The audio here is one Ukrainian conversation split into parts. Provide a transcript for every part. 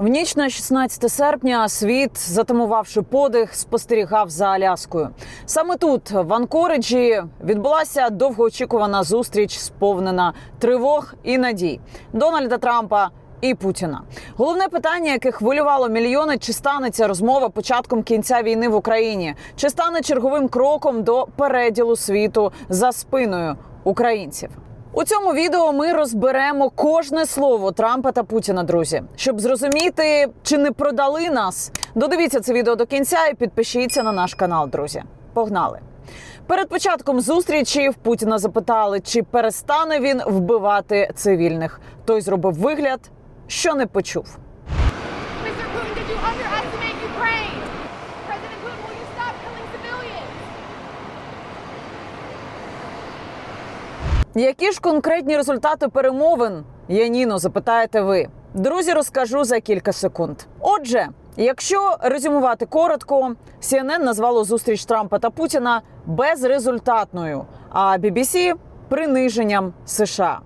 В ніч на 16 серпня світ, затамувавши подих, спостерігав за Аляскою. Саме тут, в Анкориджі, відбулася довгоочікувана зустріч, сповнена тривог і надій Дональда Трампа. І Путіна головне питання, яке хвилювало мільйони, чи стане ця розмова початком кінця війни в Україні, чи стане черговим кроком до переділу світу за спиною українців. У цьому відео ми розберемо кожне слово Трампа та Путіна, друзі, щоб зрозуміти, чи не продали нас. Додивіться це відео до кінця і підпишіться на наш канал, друзі. Погнали! Перед початком зустрічі в Путіна запитали, чи перестане він вбивати цивільних. Той зробив вигляд, що не почув. Які ж конкретні результати перемовин? Яніно, запитаєте ви. Друзі, розкажу за кілька секунд. Отже, якщо резюмувати коротко, CNN назвало зустріч Трампа та Путіна безрезультатною, а BBC – приниженням США.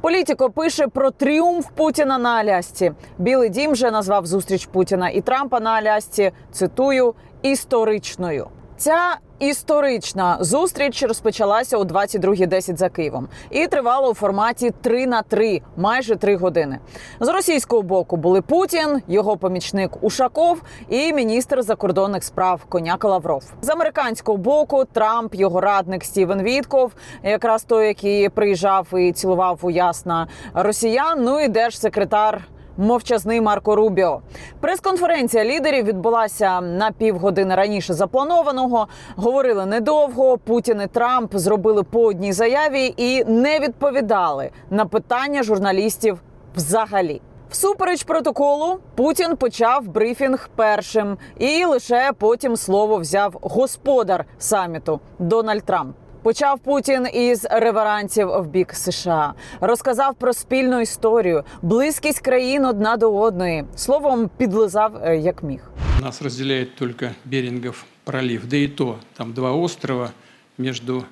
Політико пише про тріумф Путіна на Алясці. Білий дім вже назвав зустріч Путіна і Трампа на Алясці. Цитую історичною. Ця історична зустріч розпочалася о 22.10 за Києвом і тривала у форматі 3 на 3, майже 3 години. З російського боку були Путін, його помічник Ушаков і міністр закордонних справ Коняка Лавров. З американського боку Трамп, його радник Стівен Вітков, якраз той, який приїжджав і цілував у ясна росіян. Ну і держсекретар. Мовчазний Марко Рубіо. Прес-конференція лідерів відбулася на півгодини раніше запланованого. Говорили недовго. Путін і Трамп зробили по одній заяві і не відповідали на питання журналістів взагалі. Всупереч протоколу Путін почав брифінг першим, і лише потім слово взяв господар саміту Дональд Трамп. Почав Путін із реверансів в бік США, розказав про спільну історію, близькість країн одна до одної. Словом, підлизав е, як міг. Нас разделяет только Берингов пролив, да и то, там два острова между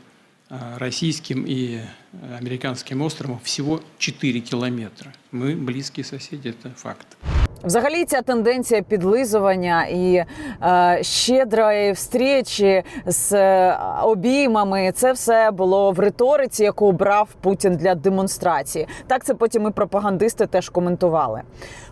а, российским и э, американским островом всего 4 километра. Мы близкие соседи, это факт. Взагалі, ця тенденція підлизування і е, щедрої встречі з е, обіймами це все було в риториці, яку брав Путін для демонстрації. Так це потім і пропагандисти теж коментували.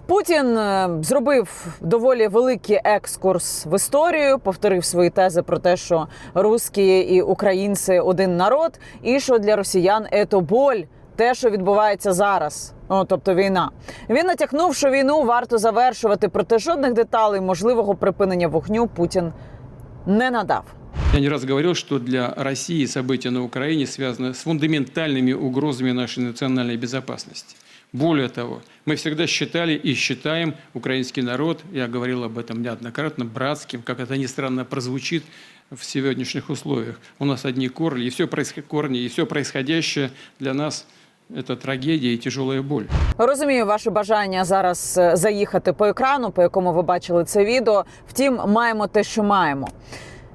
Путін е, зробив доволі великий екскурс в історію, повторив свої тези про те, що русські і українці один народ, і що для росіян це боль те, що відбувається зараз. Ну, тобто війна. Він натякнув, що війну варто завершувати, проте жодних деталей можливого припинення вогню Путін не надав. Я не раз говорил, что для России события на Украине связаны с фундаментальными угрозами нашей национальной безопасности. Более того, мы всегда считали и считаем украинский народ, я говорил об этом неоднократно, братским, как это ни странно прозвучит в сегодняшних условиях. У нас одни корни, и все, происход- корни, и все происходящее для нас – это трагедия и тяжелая боль. Розумію ваше бажання зараз е, заїхати по екрану, по якому ви бачили це відео. Втім, маємо те, що маємо.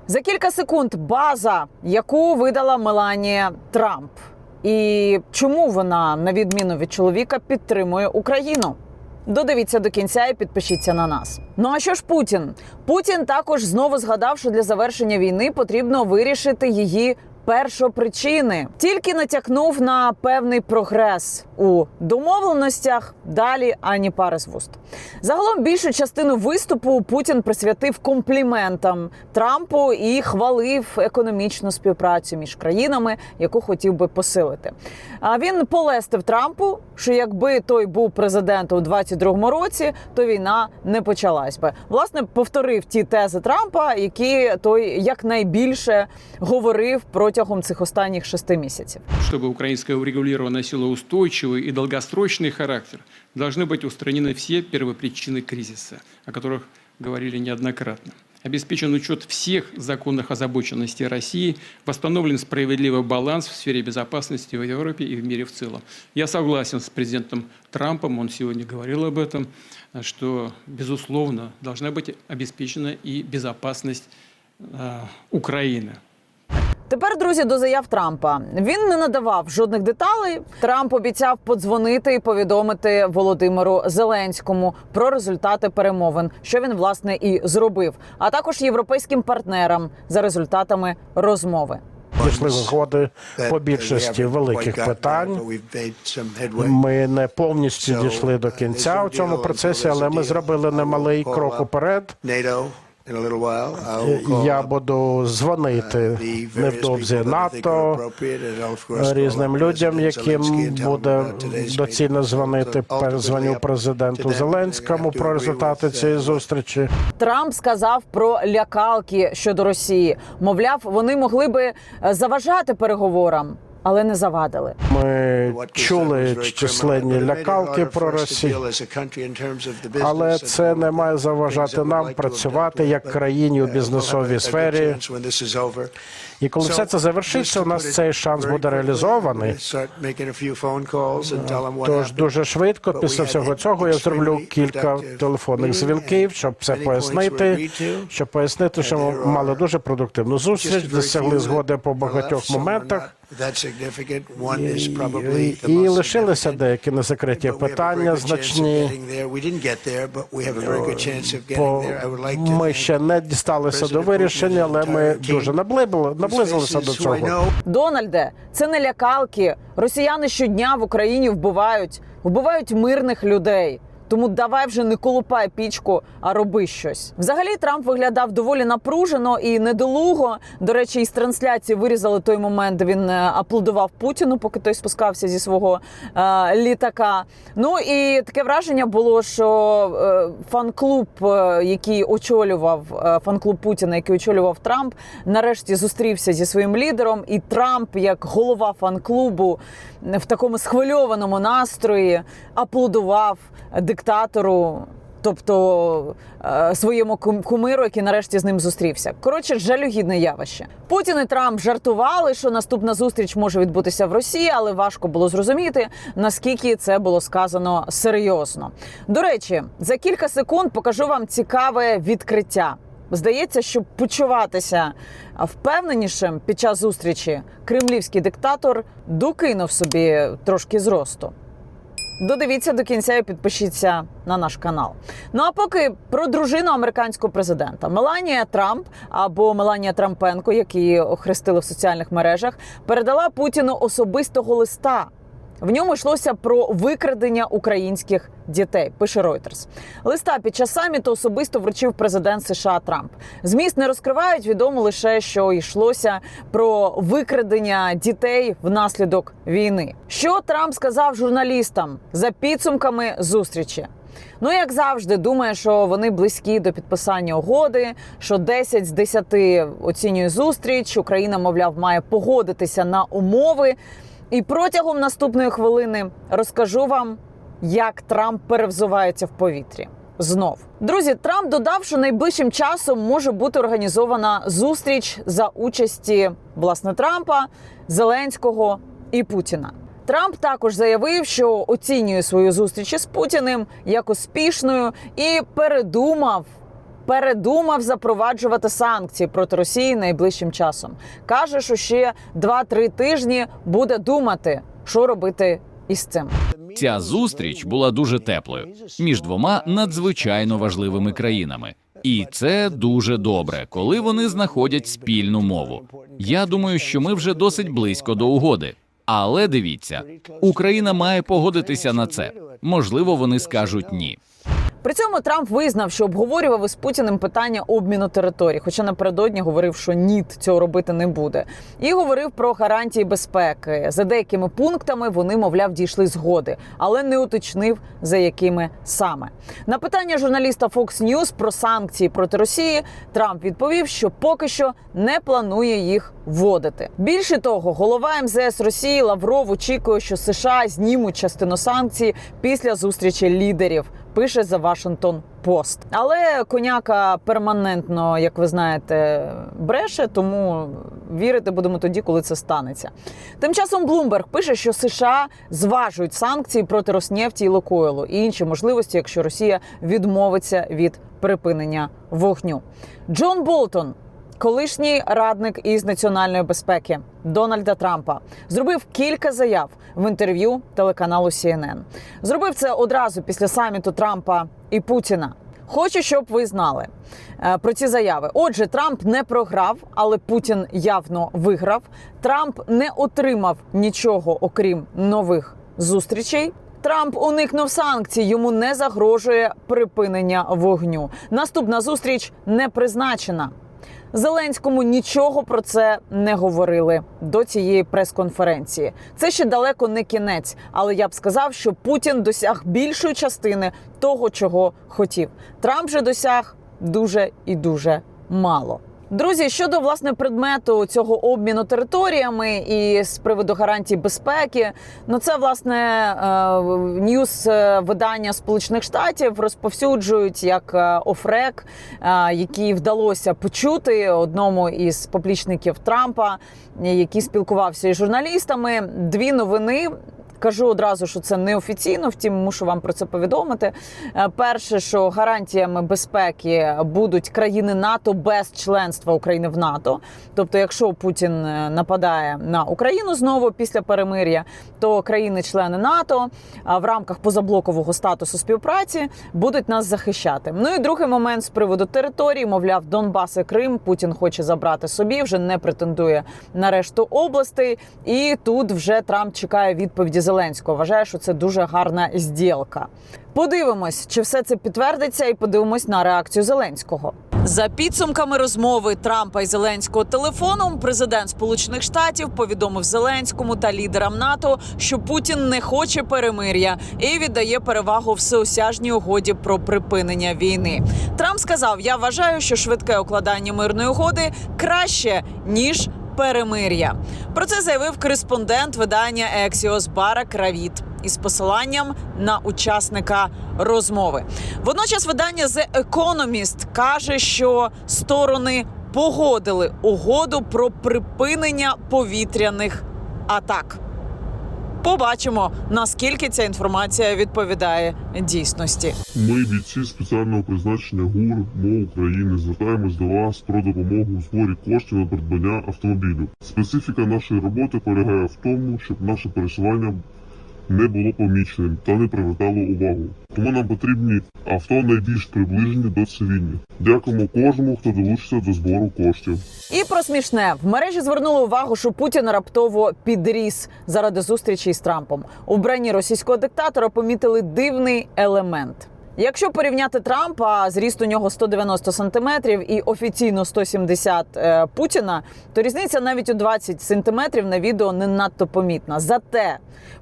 За кілька секунд база, яку видала Меланія Трамп. І чому вона, на відміну від чоловіка, підтримує Україну? Додивіться до кінця і підпишіться на нас. Ну а що ж Путін? Путін також знову згадав, що для завершення війни потрібно вирішити її першопричини. Тільки натякнув на певний прогрес у домовленостях. Далі ані пари з вуст. Загалом більшу частину виступу Путін присвятив компліментам Трампу і хвалив економічну співпрацю між країнами, яку хотів би посилити. А він полестив Трампу, що якби той був президентом у 22-му році, то війна не почалась би. Власне, повторив ті тези Трампа, які той якнайбільше говорив протягом цих останніх шести місяців. Чтобы украинское урегулирование носило устойчивый и долгосрочный характер, должны быть устранены все первопричины кризиса, о которых говорили неоднократно. Обеспечен учет всех законных озабоченностей России, восстановлен справедливый баланс в сфере безопасности в Европе и в мире в целом. Я согласен с президентом Трампом, он сегодня говорил об этом, что, безусловно, должна быть обеспечена и безопасность э, Украины. Тепер, друзі, до заяв Трампа він не надавав жодних деталей. Трамп обіцяв подзвонити і повідомити Володимиру Зеленському про результати перемовин, що він власне і зробив, а також європейським партнерам за результатами розмови. Дійшли згоди по більшості великих питань. Ми не повністю дійшли до кінця у цьому процесі, але ми зробили немалий крок уперед. Я буду дзвонити невдовзі НАТО різним людям, яким буде доцільно дзвонити. Перезвоню президенту Зеленському про результати цієї зустрічі. Трамп сказав про лякалки щодо Росії. Мовляв, вони могли би е, заважати переговорам, але не завадили. Ми чули численні лякалки про Росію. Але це не має заважати нам працювати як країні у бізнесовій сфері. І коли все це завершиться, у нас цей шанс буде реалізований. Тож дуже швидко після всього цього я зроблю кілька телефонних дзвінків, щоб все пояснити. Щоб пояснити, що ми мали дуже продуктивну зустріч, досягли згоди по багатьох моментах. І, і лишилися деякі незакриті питання значні. Бо ми ще не дісталися до вирішення, але ми дуже наблизили, наблизилися до цього. Дональде, це не лякалки. Росіяни щодня в Україні вбивають, вбивають мирних людей. Тому давай вже не колупай пічку, а роби щось. Взагалі Трамп виглядав доволі напружено і недолуго. До речі, із трансляції вирізали той момент, де він е, аплодував Путіну, поки той спускався зі свого е, літака. Ну і таке враження було, що е, фан-клуб, е, який очолював е, фан-клуб Путіна, який очолював Трамп, нарешті зустрівся зі своїм лідером. І Трамп, як голова фан-клубу, в такому схвильованому настрої аплодував диктатору. Тобто е, своєму кум- кумиру, який нарешті з ним зустрівся. Коротше, жалюгідне явище. Путін і Трамп жартували, що наступна зустріч може відбутися в Росії, але важко було зрозуміти, наскільки це було сказано серйозно. До речі, за кілька секунд покажу вам цікаве відкриття. Здається, щоб почуватися впевненішим під час зустрічі, кремлівський диктатор докинув собі трошки зросту. Додивіться до кінця і підпишіться на наш канал. Ну а поки про дружину американського президента Меланія Трамп або Меланія Трампенко, як її охрестили в соціальних мережах, передала Путіну особистого листа. В ньому йшлося про викрадення українських дітей. Пише Reuters. Листа під час саміту особисто вручив президент США Трамп. Зміст не розкривають. Відомо лише, що йшлося про викрадення дітей внаслідок війни. Що Трамп сказав журналістам за підсумками зустрічі? Ну, як завжди, думає, що вони близькі до підписання угоди, що 10 з 10 оцінює зустріч. Україна, мовляв, має погодитися на умови. І протягом наступної хвилини розкажу вам, як Трамп перевзувається в повітрі. Знов друзі, Трамп додав, що найближчим часом може бути організована зустріч за участі власне Трампа, Зеленського і Путіна. Трамп також заявив, що оцінює свою зустріч із Путіним як успішною і передумав. Передумав запроваджувати санкції проти Росії найближчим часом. каже, що ще 2-3 тижні буде думати, що робити із цим. Ця зустріч була дуже теплою між двома надзвичайно важливими країнами, і це дуже добре, коли вони знаходять спільну мову. Я думаю, що ми вже досить близько до угоди. Але дивіться, Україна має погодитися на це. Можливо, вони скажуть ні. При цьому Трамп визнав, що обговорював із Путіним питання обміну територій, хоча напередодні говорив, що ні, цього робити не буде, і говорив про гарантії безпеки. За деякими пунктами вони, мовляв, дійшли згоди, але не уточнив за якими саме. На питання журналіста Fox News про санкції проти Росії Трамп відповів, що поки що не планує їх вводити. Більше того, голова МЗС Росії Лавров очікує, що США знімуть частину санкцій після зустрічі лідерів. Пише за Вашингтон Пост. Але коняка перманентно, як ви знаєте, бреше, тому вірити будемо тоді, коли це станеться. Тим часом Блумберг пише, що США зважують санкції проти Роснефті і Лукойлу і інші можливості, якщо Росія відмовиться від припинення вогню. Джон Болтон колишній радник із національної безпеки Дональда Трампа, зробив кілька заяв в інтерв'ю телеканалу CNN. Зробив це одразу після саміту Трампа і Путіна. Хочу, щоб ви знали е, про ці заяви. Отже, Трамп не програв, але Путін явно виграв. Трамп не отримав нічого окрім нових зустрічей. Трамп уникнув санкцій, йому не загрожує припинення вогню. Наступна зустріч не призначена. Зеленському нічого про це не говорили до цієї прес-конференції. Це ще далеко не кінець, але я б сказав, що Путін досяг більшої частини того, чого хотів. Трамп же досяг дуже і дуже мало. Друзі, щодо власне предмету цього обміну територіями і з приводу гарантій безпеки, ну це власне е, ньюс е, видання Сполучених Штатів розповсюджують як е, офрек, який вдалося почути одному із поплічників Трампа, який спілкувався із журналістами. Дві новини. Кажу одразу, що це неофіційно, втім, мушу вам про це повідомити. Е, Перше, що гарантіями безпеки будуть країни НАТО без членства України в НАТО. Тобто, якщо Путін е, нападає на Україну знову після перемир'я, то країни-члени НАТО в рамках позаблокового статусу співпраці будуть нас захищати. Ну і другий момент з приводу території, мовляв, Донбас і Крим Путін хоче забрати собі, вже не претендує на решту областей. І тут вже Трамп чекає відповіді Зеленського. Вважає, що це дуже гарна зділка. Подивимось, чи все це підтвердиться, і подивимось на реакцію Зеленського. За підсумками розмови Трампа і Зеленського телефоном, президент Сполучених Штатів повідомив Зеленському та лідерам НАТО, що Путін не хоче перемир'я і віддає перевагу всеосяжній угоді про припинення війни. Трамп сказав: Я вважаю, що швидке укладання мирної угоди краще ніж перемир'я. Про це заявив кореспондент видання Ексіос Бара Кравіт із посиланням на учасника розмови. Водночас видання The Economist каже, що сторони погодили угоду про припинення повітряних атак. Побачимо, наскільки ця інформація відповідає дійсності. Ми, бійці спеціального призначення ГУР МО України, звертаємось до вас про допомогу у зборі коштів на придбання автомобілю. Специфіка нашої роботи полягає в тому, щоб наше пересування не було поміченим та не привертало увагу. Тому нам потрібні авто найбільш приближені до цивільних. Дякуємо кожному, хто долучиться до збору коштів. І про смішне в мережі звернули увагу, що Путін раптово підріс заради зустрічі з Трампом. У вбранні російського диктатора помітили дивний елемент. Якщо порівняти Трампа, зріст у нього 190 сантиметрів і офіційно 170 е, Путіна, то різниця навіть у 20 сантиметрів на відео не надто помітна. Зате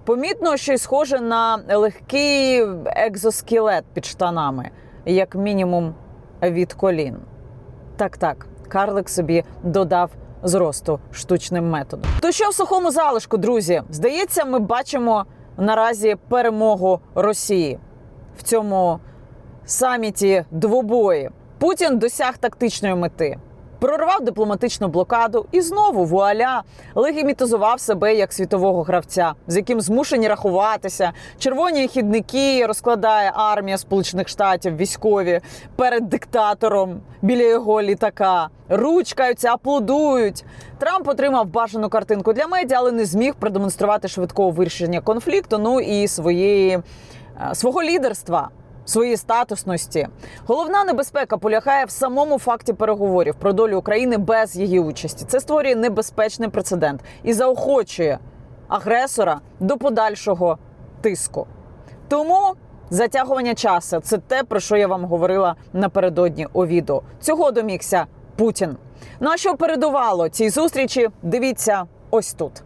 помітно, що й схоже на легкий екзоскелет під штанами, як мінімум від колін. Так, так, карлик собі додав зросту штучним методом. То що в сухому залишку, друзі? Здається, ми бачимо наразі перемогу Росії в цьому саміті двобої. Путін досяг тактичної мети. Прорвав дипломатичну блокаду і знову вуаля легімітизував себе як світового гравця, з яким змушені рахуватися. Червоні хідники розкладає армія Сполучених Штатів військові перед диктатором біля його літака. Ручкаються, аплодують. Трамп отримав бажану картинку для медіа, але не зміг продемонструвати швидкого вирішення конфлікту. Ну і своєї свого лідерства. Своєї статусності головна небезпека полягає в самому факті переговорів про долю України без її участі. Це створює небезпечний прецедент і заохочує агресора до подальшого тиску. Тому затягування часу це те, про що я вам говорила напередодні у відео. Цього домігся Путін. Ну а що передувало цій зустрічі? Дивіться ось тут.